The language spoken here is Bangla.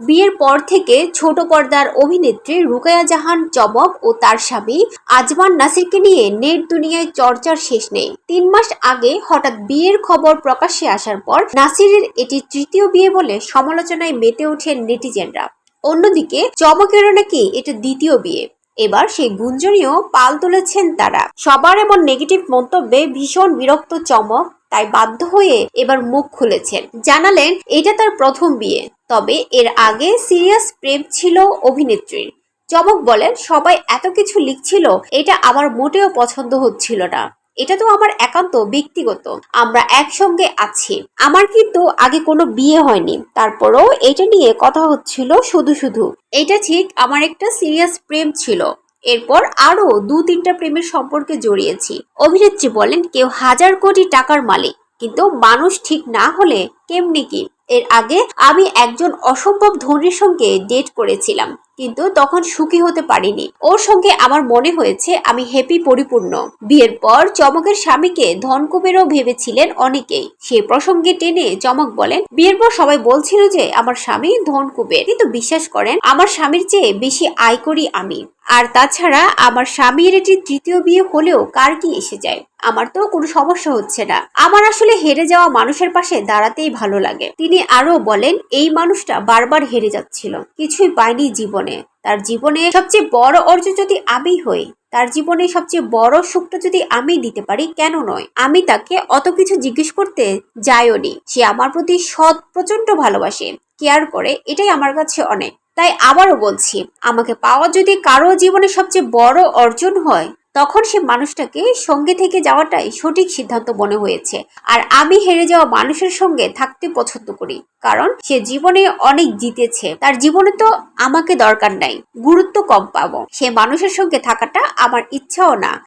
বিয়ের পর থেকে ছোট পর্দার অভিনেত্রী রুকায়া জাহান চমক ও তার স্বামী আজমান নাসিরকে নিয়ে নেট দুনিয়ায় চর্চার শেষ নেই। তিন মাস আগে হঠাৎ বিয়ের খবর প্রকাশ্যে আসার পর নাসিরের এটি তৃতীয় বিয়ে বলে সমালোচনায় মেতে ওঠেন নেটিজেনরা। অন্যদিকে চমকেরও নাকি এটা দ্বিতীয় বিয়ে। এবার সেই গুঞ্জনীয় পাল তুলেছেন তারা। সবার এমন নেগেটিভ মন্তব্যে ভীষণ বিরক্ত চমক তাই বাধ্য হয়ে এবার মুখ খুলেছেন। জানালেন, এটা তার প্রথম বিয়ে। তবে এর আগে সিরিয়াস প্রেম ছিল অভিনেত্রীর। চমক বলেন, সবাই এত কিছু লিখছিল, এটা আমার মোটেও পছন্দ হচ্ছিল না। এটা তো আমার একান্ত ব্যক্তিগত। আমরা একসঙ্গে আছি। আমার কিন্তু আগে কোনো বিয়ে হয়নি। তারপরও এটা নিয়ে কথা হচ্ছিল শুধু শুধু। এটা ঠিক আমার একটা সিরিয়াস প্রেম ছিল। এরপর আরও দু তিনটা প্রেমের সম্পর্কে জড়িয়েছি। অভিনেত্রী বলেন, কেউ হাজার কোটি টাকার মালিক, কিন্তু মানুষ ঠিক না হলে কেমনি কি? এর আগে আমি একজন অসম্ভব ধনীর সঙ্গে ডেট করেছিলাম, কিন্তু তখন সুখী হতে পারিনি। ওর সঙ্গে আমার মনে হয়েছে আমি হ্যাপি পরিপূর্ণ। বিয়ের পর চমকের স্বামীকে ধনকুবেরও ভেবেছিলেন অনেকেই। সে প্রসঙ্গে টেনে চমক বলেন, বিয়ের পর সবাই বলছিল যে আমার স্বামী ধনকুবের কিন্তু বিশ্বাস করেন, আমার স্বামীর চেয়ে বেশি আয় করি আমি। আর তাছাড়া আমার স্বামীর এটি তৃতীয় বিয়ে হলেও কার কি এসে যায়? আমার তো কোনো সমস্যা হচ্ছে না। আমার আসলে হেরে যাওয়া মানুষের পাশে দাঁড়াতেই ভালো লাগে। তিনি আরও বলেন, এই মানুষটা বারবার হেরে যাচ্ছিল। কিছুই পায়নি জীবনে। তার জীবনে সবচেয়ে বড় অর্জন যদি আমি হই, তার জীবনে সবচেয়ে বড় সুখটা যদি আমি দিতে পারি, কেন নয়? আমি তাকে অত কিছু জিজ্ঞেস করতে যাইও নি। সে আমার প্রতি সৎ প্রচণ্ড ভালোবাসে। কেয়ার করে, এটাই আমার কাছে অনেক। তাই আবারও বলছি, আমাকে পাওয়া যদি কারও জীবনে সবচেয়ে বড় অর্জন হয় তখন সে মানুষটাকে সঙ্গে থেকে যাওয়াটাই সঠিক সিদ্ধান্ত মনে হয়েছে। আর আমি হেরে যাওয়া মানুষের সঙ্গে থাকতে পছন্দ করি, কারণ সে জীবনে অনেক জিতেছে। তার জীবনে তো আমাকে দরকার নাই, গুরুত্ব কম পাবো। সে মানুষের সঙ্গে থাকাটা আমার ইচ্ছাও না।